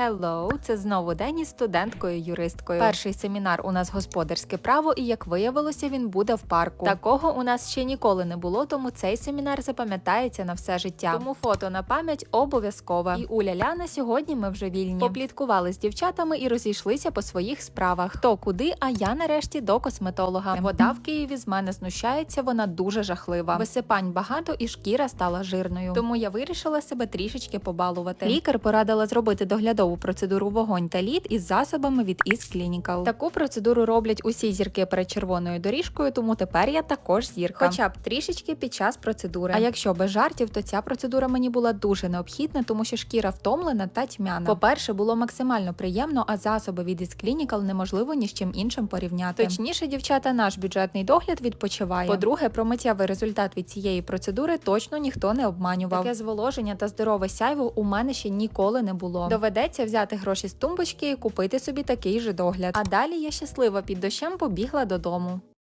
Hello! це знову день із студенткою-юристкою. Перший семінар у нас господарське право, і як виявилося, він буде в парку. Такого у нас ще ніколи не було, тому цей семінар запам'ятається на все життя. Тому фото на пам'ять обов'язкове. І у Ляляна сьогодні ми вже вільні. Попліткували з дівчатами і розійшлися по своїх справах. Хто куди, а я нарешті до косметолога. Вода в Києві з мене знущається, вона дуже жахлива. Висипань багато і шкіра стала жирною. Тому я вирішила себе трішечки побалувати. Лікар порадила зробити доглядову процедуру вогонь та лід із засобами від Is Clinical. Таку процедуру роблять усі зірки перед червоною доріжкою, тому тепер я також зірка. Хоча б трішечки під час процедури. А якщо без жартів, то ця процедура мені була дуже необхідна, тому що шкіра втомлена та тьмяна. По-перше, було максимально приємно, а засоби від Is Clinical неможливо ні з чим іншим порівняти. Точніше, дівчата, наш бюджетний догляд відпочиває. По-друге, про миттєвий результат від цієї процедури точно ніхто не обманював. Таке зволоження та здорове сяйво у мене ще ніколи не було. Доведеться взяти гроші з тумбочки і купити собі такий же догляд. А далі я щаслива під дощем побігла додому.